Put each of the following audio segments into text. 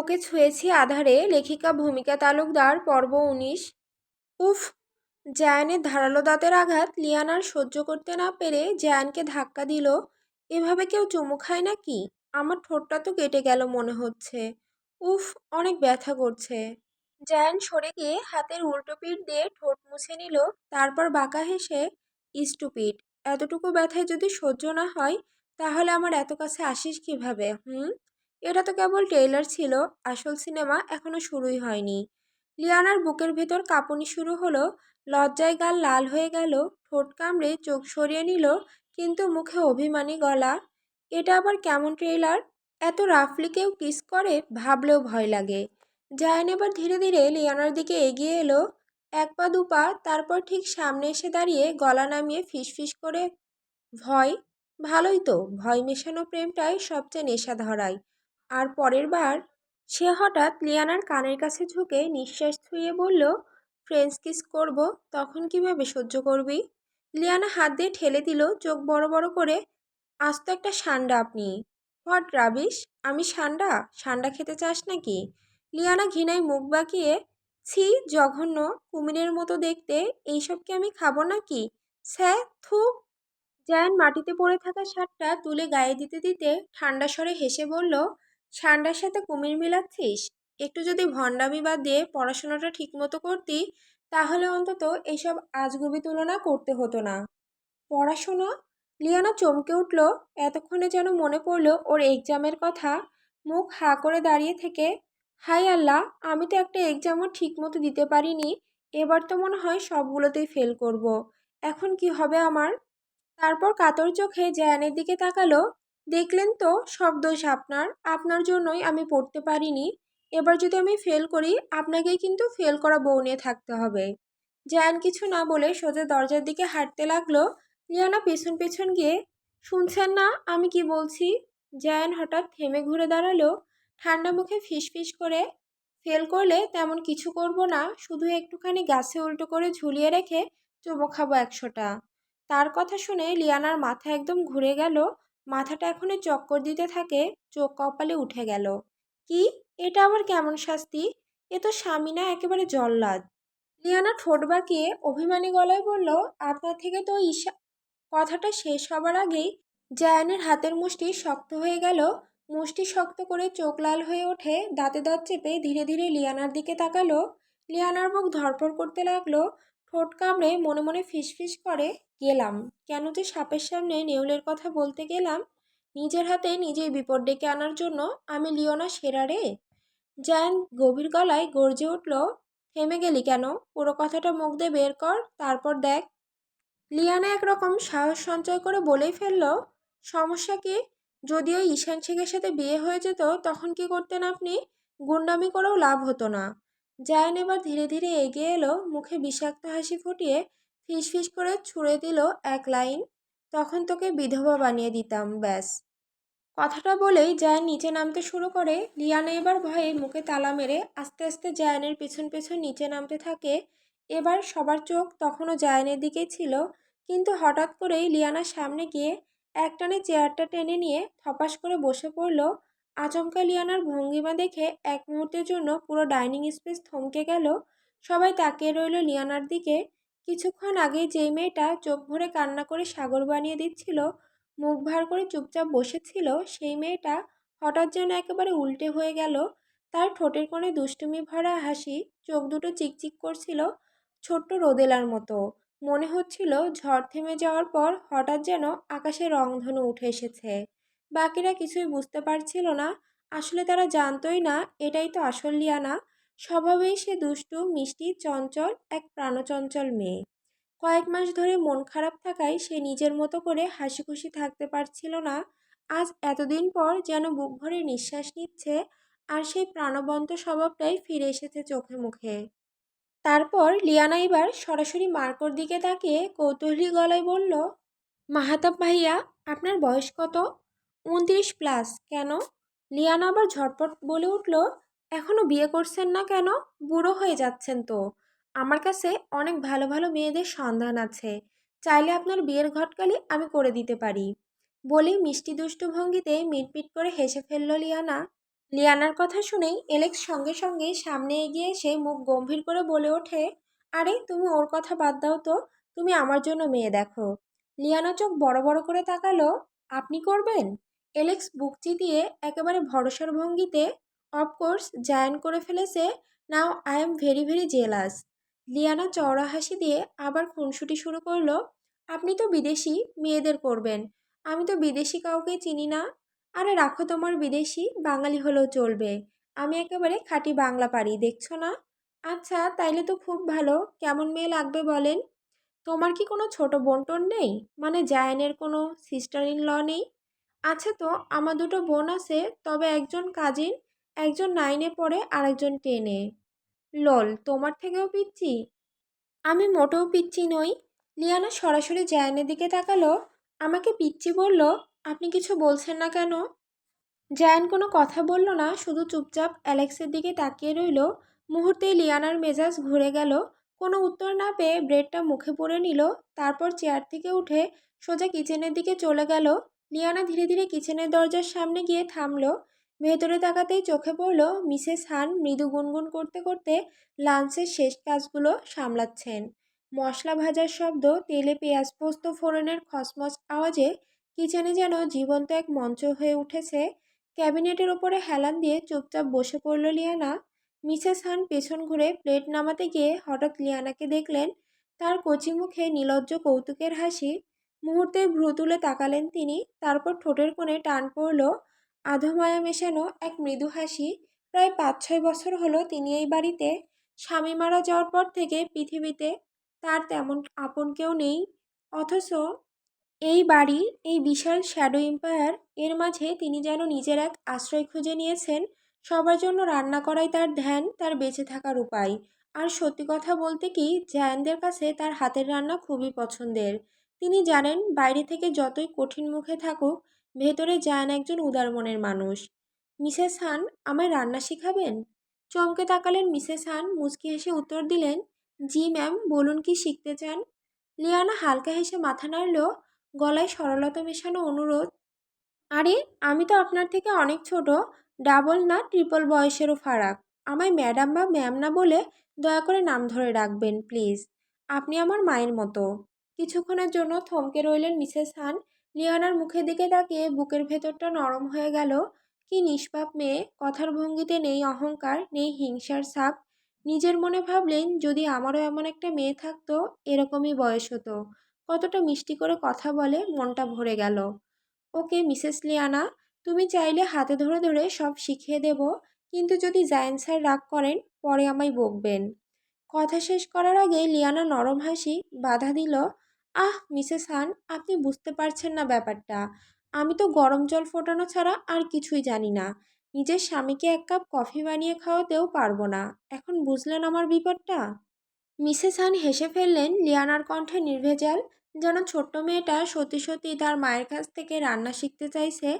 তোকে ছুঁয়েছি আধারে, লেখিকা, ভূমিকা তালুকদার, পর্ব উনিশ। উফ, জায়ানের ধারালো দাঁতের আঘাত লিয়ানার সহ্য করতে না পেরে জায়ানকে ধাক্কা দিল। এভাবে কেউ চুমু খায় নাকি? আমার ঠোঁটটা তো কেটে গেল মনে হচ্ছে। উফ, অনেক ব্যথা করছে। জায়ান সরে গিয়ে হাতের উল্টো পিঠ দিয়ে ঠোঁট মুছে নিল, তারপর বাঁকা হেসে স্টুপিড এতটুকু ব্যথায় যদি সহ্য না হয়, তাহলে আমার এত কাছে আসিস কীভাবে, হুম? এটা তো কেবল ট্রেলার ছিল, আসল সিনেমা এখনও শুরুই হয়নি। লিয়ানার বুকের ভেতর কাঁপুনি শুরু হলো, লজ্জায় গাল লাল হয়ে গেল, ঠোঁট কামড়ে চোখ সরিয়ে নিল, কিন্তু মুখে অভিমানী গলা, এটা আবার কেমন ট্রেইলার? এত রাফলি কেউ কিস করে, ভাবলেও ভয় লাগে। জায়ন এবার ধীরে ধীরে লিয়ানার দিকে এগিয়ে এলো, এক পা দুপা তারপর ঠিক সামনে এসে দাঁড়িয়ে গলা নামিয়ে ফিসফিস করে, ভয়? ভালোই তো, ভয় মেশানো প্রেমটাই সবচেয়ে নেশা ধরায় আর পরের বার সে হঠাৎ লিয়ানার কানের কাছে ঝুঁকে নিঃশ্বাস ছুঁয়ে বলল ফ্রেঞ্চ কিস করব, তখন কীভাবে সহ্য করবি? লিয়ানা হাত দিয়ে ঠেলে দিল, চোখ বড় বড় করে, আজ তো একটা সান্ডা আপনি। What rubbish? আমি সান্ডা? সান্ডা খেতে চাস নাকি? লিয়ানা ঘৃণায় মুখ বাঁকিয়ে, ছি, জঘন্য, কুমিরের মতো দেখতে, এইসব কি আমি খাব নাকি? স্যা, থু। জায়ান মাটিতে পড়ে থাকা শার্টটা তুলে গায়ে দিতে দিতে ঠান্ডা স্বরে হেসে বলল ঠান্ডার সাথে কুমির মিলাচ্ছিস? একটু যদি ভণ্ডামি বাদ দিয়ে পড়াশোনাটা ঠিকমতো করতি, তাহলে অন্তত এইসব আজগুবি তুলনা করতে হতো না। পড়াশোনা? লিয়ানা চমকে উঠল। এতক্ষণে যেন মনে পড়ল ওর এক্সামের কথা। মুখ হা করে দাঁড়িয়ে থেকে, হাই আল্লাহ, আমি তো একটা এক্সামও ঠিকমতো দিতে পারিনি। এবার তো মনে হয় সবগুলোতেই ফেল করব। এখন কি হবে আমার? তারপর কাতর চোখে জায়ানের দিকে তাকালো। দেখলেন তো, সব দোষ আপনার। আপনার জন্যই আমি পড়তে পারিনি। এবার যদি আমি ফেল করি, আপনাকেই কিন্তু ফেল করা বউ নিয়ে থাকতে হবে। জায়ান কিছু না বলে সোজা দরজার দিকে হাঁটতে লাগল। লিয়ানা পেছন পেছন গিয়ে, শুনছেন না, আমি কি বলছি? জায়ান হঠাৎ থেমে ঘুরে দাঁড়াল। ঠান্ডা মুখে ফিসফিস করে ফেল করলে তেমন কিছু করব না। শুধু একটুখানি গাছে উল্টো করে ঝুলিয়ে রেখে চুমো খাব একশোটা। তার কথা শুনে লিয়ানার মাথা একদম ঘুরে গেল। মাথাটা এখনই চক্কর দিতে থাকে, চোখ কপালে উঠে গেল। কি? এটা আবার কেমন শাস্তি? এ তো স্বামী না একেবারে জল্লাদ। লিয়ানা ঠোঁট বাঁকিয়ে অভিমানী গলায় বলল, আপনার থেকে তো ঈশা কথাটা শেষ হবার আগেই জায়ানের হাতের মুষ্টি শক্ত হয়ে গেল। মুষ্টি শক্ত করে চোখ লাল হয়ে ওঠে, দাঁতে দাঁত চেপে ধীরে ধীরে লিয়ানার দিকে তাকালো। লিয়ানার মুখ ধরপড় করতে লাগল। ঠোঁট কামড়ে মনে মনে ফিসফিস করে, গেলাম। কেন যে সাপের সামনে নেউলের কথা বলতে গেলাম? নিজের হাতে নিজেই বিপদ ডেকে আনার জন্য আমি লিওনা সেরা রে? জ্যান গভীর গলায় গর্জে উঠল, থেমে গেলি কেন? পুরো কথাটা মুখ দিয়ে বের কর, তারপর দেখ। লিয়ানা একরকম সাহস সঞ্চয় করে বলেই ফেলল, সমস্যা কি? যদিও ঈশান শেখের সাথে বিয়ে হয়ে যেত, তখন কি করতেন আপনি? গুন্ডামি করেও লাভ হতো না। জায়ন এবার ধীরে ধীরে এগিয়ে এলো, মুখে বিষাক্ত হাসি ফুটিয়ে ফিস করে ছুঁড়ে দিল এক লাইন, তখন তোকে বিধবা বানিয়ে দিতাম, ব্যাস। কথাটা বলেই জায়ান নিচে নামতে শুরু করে। লিয়ানা এবার ভয়ে মুখে তালা মেরে আস্তে আস্তে জায়ানের পেছন পেছন নিচে নামতে থাকে। এবার সবার চোখ তখনও জায়ানের দিকেই ছিল, কিন্তু হঠাৎ করেই লিয়ানার সামনে গিয়ে একটানে চেয়ারটা টেনে নিয়ে থপাস করে বসে পড়ল আচমকা লিয়ানার ভঙ্গিমা দেখে এক মুহূর্তের জন্য পুরো ডাইনিং স্পেস থমকে গেল। সবাই তাকিয়ে রইল লিয়ানার দিকে। কিছুক্ষণ আগে যেই মেয়েটা চোখ ভরে কান্না করে সাগর বানিয়ে দিচ্ছিল, মুখ ভার করে চুপচাপ বসেছিল, সেই মেয়েটা হঠাৎ যেন একেবারে উল্টে হয়ে গেল। তার ঠোঁটের কোণে দুষ্টুমি ভরা হাসি, চোখ দুটো চিকচিক করছিল ছোট্ট রোদেলার মতো। মনে হচ্ছিল ঝড় থেমে যাওয়ার পর হঠাৎ যেন আকাশে রংধনু উঠে এসেছে। বাকিরা কিছুই বুঝতে পারছিল না। আসলে তারা জানতই না, এটাই তো আসল লিয়ানা। স্বভাবেই সে দুষ্টু, মিষ্টি, চঞ্চল, এক প্রাণচঞ্চল মেয়ে। কয়েক মাস ধরে মন খারাপ থাকায় সে নিজের মতো করে হাসি খুশি থাকতে পারছিল না। আজ এতদিন পর যেন বুক ভরে নিঃশ্বাস নিচ্ছে আর সেই প্রাণবন্ত স্বভাবটাই ফিরে এসেছে চোখে মুখে। তারপর লিয়ানা এবার সরাসরি মার্কোর দিকে তাকিয়ে কৌতূহলী গলায় বলল, মাহাতাব ভাইয়া, আপনার বয়স কত? উনত্রিশ প্লাস। কেন? লিয়ানা আবার ঝটপট বলে উঠল এখনও বিয়ে করছেন না কেন? বুড়ো হয়ে যাচ্ছেন তো। আমার কাছে অনেক ভালো ভালো মেয়েদের সন্ধান আছে। চাইলে আপনার বিয়ের ঘটকালি আমি করে দিতে পারি। বলেই মিষ্টি দুষ্টু ভঙ্গিতে মিটমিট করে হেসে ফেলল লিয়ানা। লিয়ানার কথা শুনেই এলেক্স সঙ্গে সঙ্গে সামনে এগিয়ে এসে মুখ গম্ভীর করে বলে ওঠে, আরে, তুমি ওর কথা বাদ দাও তো। তুমি আমার জন্য মেয়ে দেখো। লিয়ানা চোখ বড় বড় করে তাকালো, আপনি করবেন? এলেক্স বুক চিতিয়ে একেবারে ভরসার ভঙ্গিতে অফকোর্স জায়ান করে ফেলেছে, now I am very very jealous. Liyana চওড়া হাসি দিয়ে আবার খুনসুটি শুরু করল, আপনি তো বিদেশি, মেয়েদের করবেন। আমি তো বিদেশি কাউকে চিনি না। আরে রাখো তোমার বিদেশি, বাঙালি হলেও চলবে। আমি একেবারে খাঁটি বাংলা পারি, দেখছ না? আচ্ছা তাইলে তো খুব ভালো। কেমন মেয়ে লাগবে বলেন? তোমার কি কোনো ছোট বোনটোন নেই? মানে জায়ানের কোনো সিস্টার ইন ল নেই? আছে তো, আমার দুটো বোন আছে, তবে একজন কাজিন, একজন নাইনে পড়ে আর একজন টেনে লল, তোমার থেকেও পিচ্ছি? আমি মোটেও পিচ্ছি নই। লিয়ানা সরাসরি জায়ানের দিকে তাকালো, আমাকে পিচ্ছি বলল, আপনি কিছু বলছেন না কেন? জায়ান কোনো কথা বলল না, শুধু চুপচাপ অ্যালেক্সের দিকে তাকিয়ে রইল। মুহূর্তেই লিয়ানার মেজাজ ঘুরে গেল। কোনো উত্তর না পেয়ে ব্রেডটা মুখে পড়ে নিল, তারপর চেয়ার থেকে উঠে সোজা কিচেনের দিকে চলে গেল। লিয়ানা ধীরে ধীরে কিচেনের দরজার সামনে গিয়ে থামল। ভেতরে তাকাতেই চোখে পড়ল মিসেস হান মৃদু গুনগুন করতে করতে লাঞ্চের শেষ কাজগুলো সামলাচ্ছেন। মশলা ভাজার শব্দ, তেলে পেঁয়াজ পোস্ত ফোড়নের খসমস আওয়াজে কিচেনে যেন জীবন্ত এক মঞ্চ হয়ে উঠেছে। ক্যাবিনেটের ওপরে হেলান দিয়ে চুপচাপ বসে পড়ল লিয়ানা। মিসেস হান পেছন ঘুরে প্লেট নামাতে গিয়ে হঠাৎ লিয়ানাকে দেখলেন, তার কচি মুখে নীলজ্জ কৌতুকের হাসি। মুহূর্তে ভ্রু তুলে তাকালেন তিনি। তারপর ঠোঁটের কোণে টান পড়ল আধমায়া মেশানো এক মৃদু হাসি। প্রায় পাঁচ ছয় বছর হলো তিনি এই বাড়িতে। স্বামী মারা যাওয়ার পর থেকে পৃথিবীতে তার তেমন আপন কেউ নেই। অথচ এই বাড়ি, এই বিশাল শ্যাডো এম্পায়ার, এর মাঝে তিনি যেন নিজের এক আশ্রয় খুঁজে নিয়েছেন। সবার জন্য রান্না করাই তার ধ্যান, তার বেঁচে থাকার উপায়। আর সত্যি কথা বলতে কি, জায়ানদের কাছে তার হাতের রান্না খুবই পছন্দের। তিনি জানেন, বাইরে থেকে যতই কঠিন মুখে থাকুক, ভেতরে জায়ান একজন উদার মনের মানুষ। মিসেস হান আমায় রান্না শিখাবেন? চমকে তাকালেন মিসেস হান, মুচকি হেসে উত্তর দিলেন, জি ম্যাম, বলুন কি শিখতে চান? লিয়ানা হালকা হেসে মাথা নাড়ল, গলায় সরলতা মেশানো অনুরোধ, আরে, আমি তো আপনার থেকে অনেক ছোট, ডাবল না ট্রিপল বয়সেরও ফারাক। আমায় ম্যাডাম বা ম্যাম না বলে দয়া করে নাম ধরে রাখবেন প্লিজ। আপনি আমার মায়ের মতো। কিছুক্ষণের জন্য থমকে রইলেন মিসেস হান। লিয়ানার মুখের দিকে তাকিয়ে বুকের ভেতরটা নরম হয়ে গেল। কি নিষ্পাপ মেয়ে, কথার ভঙ্গিতে নেই অহংকার, নেই হিংসার ছাপ। নিজের মনে ভাবলেন, যদি আমারও এমন একটা মেয়ে থাকতো, এরকমই বয়স হতো। কতটা মিষ্টি করে কথা বলে মনটা ভরে গেল। ওকে, মিসেস লিয়ানা, তুমি চাইলে হাতে ধরে ধরে সব শিখিয়ে দেব, কিন্তু যদি জায়েন স্যার রাগ করেন, পরে আমায় বকবেন। কথা শেষ করার আগে লিয়ানা নরম হাসি বাধা দিল। আহ, মিসেস হান, আপনি বুঝতে পারছেন না ব্যাপারটা। আমি তো গরম জল ফোটানো ছাড়া আর কিছুই জানি না। নিজের স্বামীকে এক কাপ কফি বানিয়ে খাওয়াতেও পারব না। এখন বুঝলেন আমার বিপদটা? মিসেস হান হেসে ফেললেন লিয়ানার কণ্ঠে নির্ভেজাল, যেন ছোট্ট মেয়েটা সত্যি সত্যি তার মায়ের কাছ থেকে রান্না শিখতে চাইছে।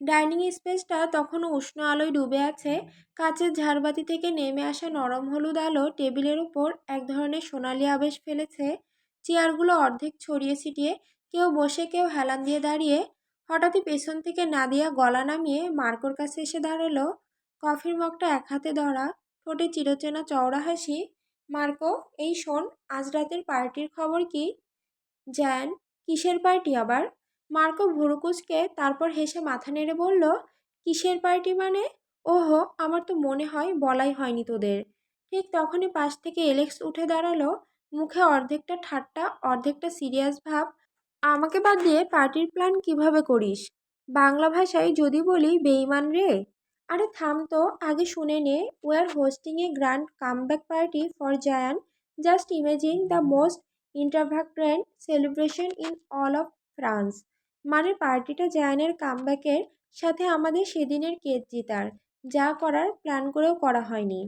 ডাইনিং স্পেসটা তখনও উষ্ণ আলোয় ডুবে আছে। কাচের ঝাড়বাতি থেকে নেমে আসা নরম হলুদ আলো টেবিলের উপর এক ধরনের সোনালি আবেশ ফেলেছে। চেয়ারগুলো অর্ধেক ছড়িয়ে ছিটিয়ে কেউ বসে, কেউ হেলান দিয়ে দাঁড়িয়ে হঠাৎই পেছন থেকে নাদিয়া গলা নামিয়ে মার্কোর কাছে এসে দাঁড়াল। কফির মগটা এক হাতে ধরা, ঠোঁটে চিরচেনা চওড়া হাসি, মার্কো, এই শোন, আজ রাতের পার্টির খবর কি? জ্যান, কিসের পার্টি আবার? মার্কো ভুরুকুচকে তারপর হেসে মাথা নেড়ে বলল, কিসের পার্টি মানে? ওহো, আমার তো মনে হয় বলাই হয়নি তোদের। ঠিক তখনই পাশ থেকে এলেক্স উঠে দাঁড়াল মুখে অর্ধেকটা ঠাট্টা, অর্ধেকটা সিরিয়াস ভাব। আমাকে বাদ দিয়ে পার্টির প্ল্যান কীভাবে করিস? বাংলা ভাষায় যদি বলি, বেইমান রে। আরে থাম তো, আগে শুনে নে। আর hosting a grand comeback party for Zayan just imagine the most extravagant celebration in all of France মানে পার্টিটা জায়ানের কামব্যাকের সাথে আমাদের সেদিনের কেস জিতার যা করার প্ল্যান করেও করা হয়নি।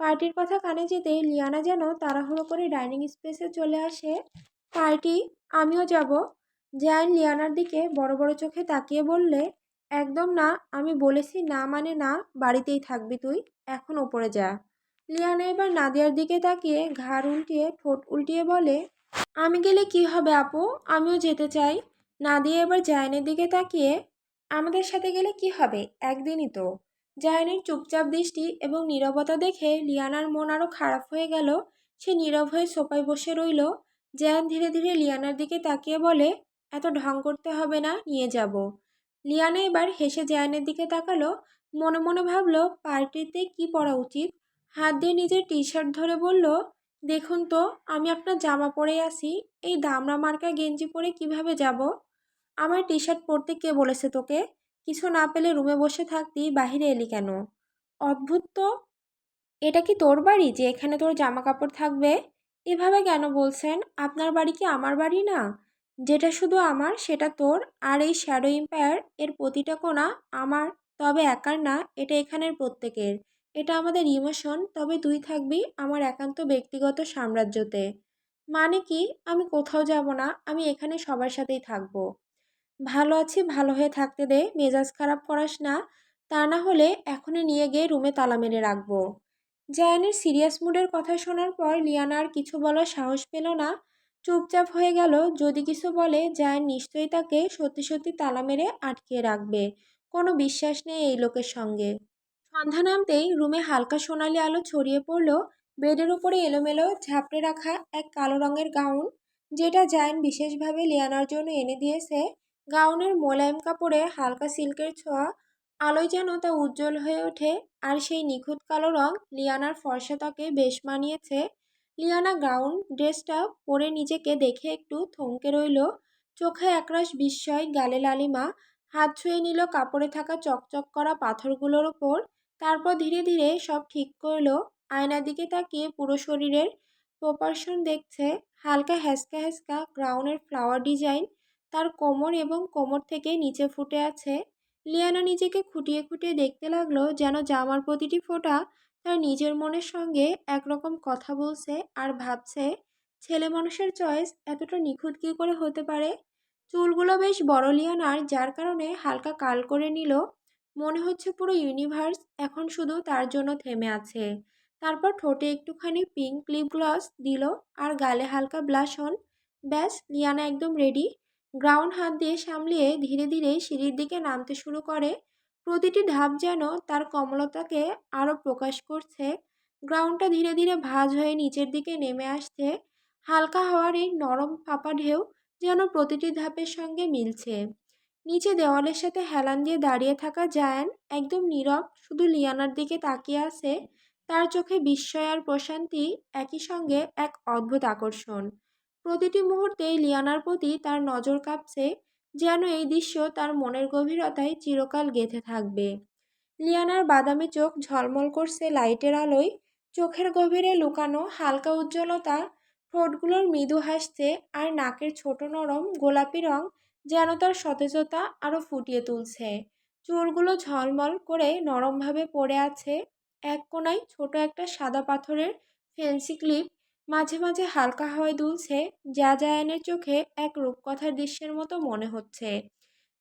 পার্টির কথা কানে যেতেই লিয়ানা যেন তাড়াহুড়ো করে ডাইনিং স্পেসে চলে আসে। পার্টি, আমিও যাব। জায়ান লিয়ানার দিকে বড় বড় চোখে তাকিয়ে বললে, একদম না, আমি বলেছি না মানে না, বাড়িতেই থাকবি তুই, এখন ওপরে যা। লিয়ানা এবার নাদিয়ার দিকে তাকিয়ে ঘাড় উল্টিয়ে ঠোঁট উল্টিয়ে বলে, আমি গেলে কি হবে আপু? আমিও যেতে চাই। নাদিয়া এবার জায়নের দিকে তাকিয়ে, আমাদের সাথে গেলে কি হবে? একদিনই তো। জায়ানের চুপচাপ দৃষ্টি এবং নীরবতা দেখে লিয়ানার মন আরও খারাপ হয়ে গেল। সে নীরব হয়ে সোফায় বসে রইল। জায়ান ধীরে ধীরে লিয়ানার দিকে তাকিয়ে বলে, এত ঢং করতে হবে না, নিয়ে যাব। লিয়ানা এবার হেসে জায়ানের দিকে তাকালো। মনে মনে ভাবলো, পার্টিতে কি পরা উচিত? হাত দিয়ে নিজের টি শার্ট ধরে বলল, দেখুন তো, আমি আপনার জামা পরে আসি এই দামড়া মার্কা গেঞ্জি পরে কীভাবে যাব? আমার টি শার্ট পরতে কে বলেছে তোকে? কিছু না পেলে রুমে বসে থাকতি, বাহিরে এলি কেন? অদ্ভুত তো। এটা কি তোর বাড়ি যে এখানে তোর জামা কাপড় থাকবে? এভাবে কেন বলছেন? আপনার বাড়ি কি আমার বাড়ি না? যেটা শুধু আমার, সেটা তোর। আর এই শ্যাডো এম্পায়ার এর প্রতিটা কোণা আমার। তবে একার না, এটা এখানের প্রত্যেকের। এটা আমাদের ইমোশন তবে তুই থাকবি আমার একান্ত ব্যক্তিগত সাম্রাজ্যতে। মানে কি? আমি কোথাও যাব না, আমি এখানে সবার সাথেই থাকব। ভালো আছি, ভালো হয়ে থাকতে দে, মেজাজ খারাপ করাস না। তা না হলে এখনই নিয়ে গিয়ে রুমে তালা মেরে রাখব। জায়ানের সিরিয়াস মুডের কথা শোনার পর লিয়ানা আর কিছু বলার সাহস পেল না। চুপচাপ হয়ে গেল, যদি কিছু বলে, জায়ান নিশ্চয়ই তাকে সত্যি সত্যি তালা মেরে আটকিয়ে রাখবে। কোনো বিশ্বাস নেই এই লোকের সঙ্গে। সন্ধ্যা নামতেই রুমে হালকা সোনালি আলো ছড়িয়ে পড়ল। বেডের উপরে এলোমেলো ঝাপড়ে রাখা এক কালো রঙের গাউন, যেটা জায়ান বিশেষভাবে লিয়ানার জন্য এনে দিয়েছে। গাউনের মোলায়েম কাপড়ে হালকা সিল্কের ছোঁয়া, আলোয় যেন তা উজ্জ্বল হয়ে ওঠে, আর সেই নিখুঁত কালো রং লিয়ানার ফর্সা ত্বকে বেশ মানিয়েছে। লিয়ানা গাউন ড্রেসটা পরে নিজেকে দেখে একটু থমকে রইল। চোখে একরাশ বিস্ময়, গালে লালিমা, হাত ছুঁয়ে নিল কাপড়ে থাকা চকচক করা পাথরগুলোর ওপর। তারপর ধীরে ধীরে সব ঠিক করল। আয়নার দিকে তাকিয়ে পুরো শরীরের প্রপারশন দেখছে। হালকা হ্যাসকা হ্যাসকা গ্রাউনের ফ্লাওয়ার ডিজাইন তার কোমর এবং কোমর থেকে নিচে ফুটে আছে। লিয়ানা নিজেকে খুঁটিয়ে খুঁটিয়ে দেখতে লাগল যেন জামার প্রতিটি ফোঁটা তার নিজের মনের সঙ্গে একরকম কথা বলছে আর ভাবছে, ছেলে মানুষের চয়েস এতটা নিখুঁত কী করে হতে পারে? চুলগুলো বেশ বড় লিয়ানার, যার কারণে হালকা কাল করে নিল। মনে হচ্ছে পুরো ইউনিভার্স এখন শুধু তার জন্য থেমে আছে। তারপর ঠোঁটে একটুখানি পিঙ্ক লিপ গ্লস দিল আর গালে হালকা ব্লাশন ব্যাস, লিয়ানা একদম রেডি। গ্রাউন্ড হাত দিয়ে সামলিয়ে ধীরে ধীরে সিঁড়ির দিকে নামতে শুরু করে। প্রতিটি ধাপ যেন তার কমলতাকে আরও প্রকাশ করছে। গ্রাউন্ডটা ধীরে ধীরে ভাঁজ হয়ে নিচের দিকে নেমে আসছে। হালকা হাওয়ার এই নরম ফাঁপা ঢেউ যেন প্রতিটি ধাপের সঙ্গে মিলছে। নিচে দেওয়ালের সাথে হেলান দিয়ে দাঁড়িয়ে থাকা জায়ান একদম নীরব, শুধু লিয়ানার দিকে তাকিয়ে আছে। তার চোখে বিস্ময় আর প্রশান্তি একই সঙ্গে এক অদ্ভুত আকর্ষণ। প্রতিটি মুহূর্তেই লিয়ানার প্রতি তার নজর কাঁপছে যেন এই দৃশ্য তার মনের গভীরতায় চিরকাল গেঁথে থাকবে। লিয়ানার বাদামি চোখ ঝলমল করছে লাইটের আলোয়, চোখের গভীরে লুকানো হালকা উজ্জ্বলতা, ঠোঁটগুলোর মৃদু হাসছে আর নাকের ছোট নরম গোলাপি রং যেন তার সতেজতা আরও ফুটিয়ে তুলছে। চুলগুলো ঝলমল করে নরমভাবে পড়ে আছে, এক কোনায় ছোট একটা সাদা পাথরের ফেন্সি ক্লিপ মাঝে মাঝে হালকা হাওয়ায় দুলছে যা জায়ানের চোখে এক রূপকথার দৃশ্যের মতো মনে হচ্ছে।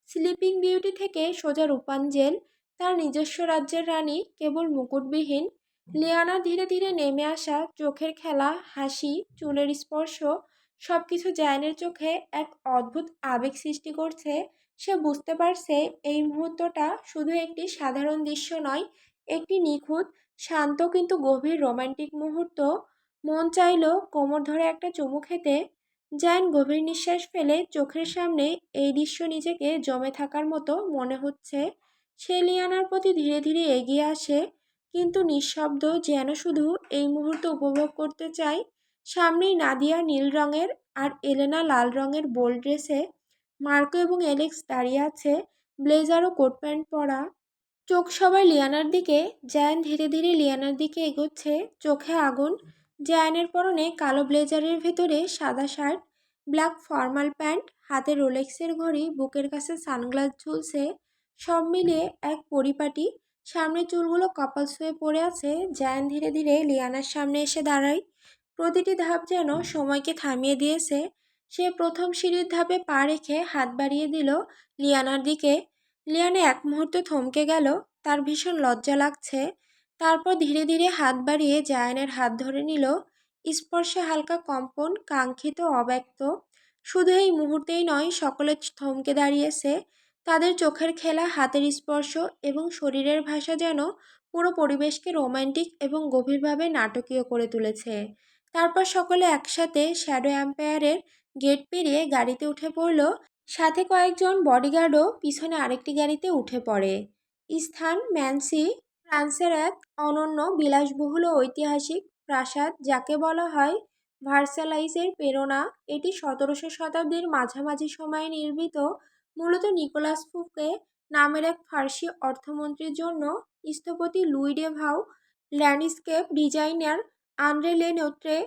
স্লিপিং বিউটি থেকে সোজা রূপাঞ্জেল তার নিজস্ব রাজ্যের রানী, কেবল মুকুটবিহীন। লিয়ানা ধীরে ধীরে নেমে আসা চোখের খেলা, হাসি, চুলের স্পর্শ সব কিছু জায়ানের চোখে এক অদ্ভুত আবেগ সৃষ্টি করছে। সে বুঝতে পারছে এই মুহূর্তটা শুধু একটি সাধারণ দৃশ্য নয়, একটি নিখুঁত, শান্ত কিন্তু গভীর রোমান্টিক মুহূর্ত। মন চাইল কোমর ধরে একটা চুমু খেতে জায়ান গভীর নিঃশ্বাস ফেলে চোখের সামনে এই দৃশ্য নিজেকে জমে থাকার মতো মনে হচ্ছে। সে লিয়ানার প্রতি ধীরে ধীরে এগিয়ে আসে, কিন্তু নিঃশব্দ যেন শুধু এই মুহূর্ত উপভোগ করতে চায়। সামনেই নাদিয়া নীল রঙের আর এলেনা লাল রঙের বোল ড্রেসে মার্কো এবং এলেক্স দাঁড়িয়ে আছে, ব্লেজার ও কোট প্যান্ট পরা। চোখ সবাই লিয়ানার দিকে জায়ান ধীরে ধীরে লিয়ানার দিকে এগোচ্ছে, চোখে আগুন জায়ানের পরনে কালো ব্লেজারের ভেতরে সাদা শার্ট, ব্ল্যাক ফর্মাল প্যান্ট, হাতে রোলেক্সের ঘড়ি, বুকের কাছে সানগ্লাস ঝুলছে, সব মিলিয়ে এক পরিপাটি। সামনে চুলগুলো কপাল হয়ে পড়ে আছে। জায়ান ধীরে ধীরে লিয়ানার সামনে এসে দাঁড়ায়। প্রতিটি ধাপ যেন সময়কে থামিয়ে দিয়েছে। সে প্রথম সিঁড়ির ধাপে পা রেখে হাত বাড়িয়ে দিল লিয়ানার দিকে। লিয়ানা এক মুহূর্তে থমকে গেল। তার ভীষণ লজ্জা লাগছে। তারপর ধীরে ধীরে হাত বাড়িয়ে জায়ানের হাত ধরে নিল। স্পর্শে হালকা কম্পন, কাঙ্ক্ষিত, অব্যক্ত। শুধু এই মুহূর্তেই নয়, সকলে থমকে দাঁড়িয়েছে। তাদের চোখের খেলা, হাতের স্পর্শ এবং শরীরের ভাষা যেন পুরো পরিবেশকে রোমান্টিক এবং গভীরভাবে নাটকীয় করে তুলেছে। তারপর সকলে একসাথে শ্যাডো অ্যাম্পায়ারের গেট পেরিয়ে গাড়িতে উঠে পড়ল। সাথে কয়েকজন বডিগার্ডও পিছনে আরেকটি গাড়িতে উঠে পড়ে। স্থান, ম্যানসি, ফ্রান্সের এক অনন্য বিলাসবহুল ঐতিহাসিক প্রাসাদ, যাকে বলা হয় ভার্সালাইসের প্রেরণা। এটি সতেরোশো শতাব্দীর মাঝামাঝি সময়ে নির্মিত। মূলত নিকোলাস ফুকে নামের এক ফার্সি অর্থমন্ত্রীর জন্য স্থপতি Louis de Vau landscape designer Andre Le Notre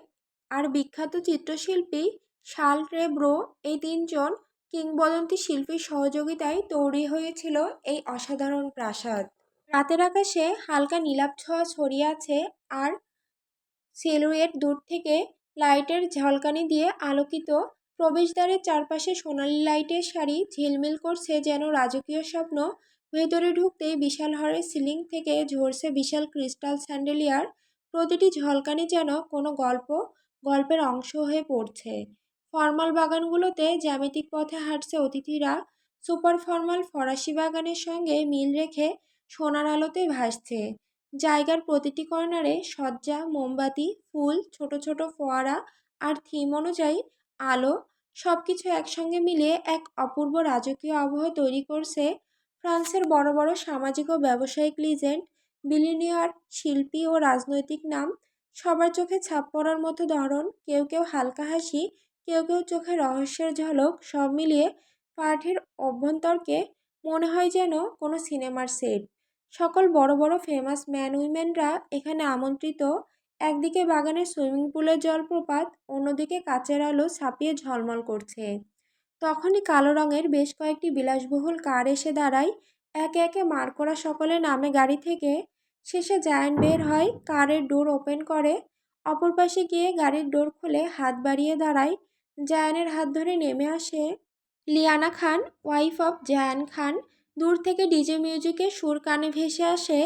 আর বিখ্যাত চিত্রশিল্পী শাল ট্রেব্রো এই তিনজন কিংবদন্তি শিল্পীর সহযোগিতায় তৈরি হয়েছিল এই অসাধারণ প্রাসাদ। রাতের আকাশে হালকা নীলাভ ছোঁয়া ছড়িয়ে আছে আর সেলুয়েট দূর থেকে লাইটের ঝলকানি দিয়ে আলোকিত প্রবেশদ্বারের চারপাশে সোনালি লাইটের শাড়ি ঝিলমিল করছে যেন রাজকীয় স্বপ্ন। ভেতরে ঢুকতেই বিশাল হরের সিলিং থেকে ঝরছে বিশাল ক্রিস্টাল স্যান্ডেলিয়ার। প্রতিটি ঝলকানি যেন কোনো গল্প, গল্পের অংশ হয়ে পড়ছে। ফর্মাল বাগানগুলোতে জ্যামিতিক পথে হাঁটছে অতিথিরা। সুপার ফর্মাল ফরাসি বাগানের সঙ্গে মিল রেখে সোনার আলোতে ভাসছে। জায়গার প্রতিটি কর্নারে সজ্জা, মোমবাতি, ফুল, ছোট ছোট ফোয়ারা আর থিম অনুযায়ী আলো সব কিছু একসঙ্গে মিলিয়ে এক অপূর্ব রাজকীয় আবহ তৈরি করছে ফ্রান্সের বড় বড় সামাজিক ও ব্যবসায়িক লিজেন্ড বিলিনিয়ার শিল্পী ও রাজনৈতিক নাম। সবার চোখে ছাপ পড়ার মতো ধরন, কেউ কেউ হালকা হাসি, কেউ কেউ চোখে রহস্যের ঝলক সব মিলিয়ে পার্টির অভ্যন্তরকে মনে হয় যেন কোনো সিনেমার সেট সকল বড় বড় ফেমাস ম্যান উইমেনরা এখানে আমন্ত্রিত। একদিকে বাগানের সুইমিং পুলের জলপ্রপাত, অন্যদিকে কাচের আলো ছাপিয়ে ঝলমল করছে। তখনই কালো রঙের বেশ কয়েকটি বিলাসবহুল কার এসে দাঁড়ায়। একে একে মার করা সকলে নামে গাড়ি থেকে। শেষে জায়ান্ট বের হয় কারের ডোর ওপেন করে। অপর পাশে গিয়ে গাড়ির ডোর খুলে হাত বাড়িয়ে দাঁড়ায়। জায়ানের হাত ধরে নেমে আসে। Liana Khan wife of Zayan Khan দূর থেকে ডিজে মিউজিকের সুর কানে ভেসে আসে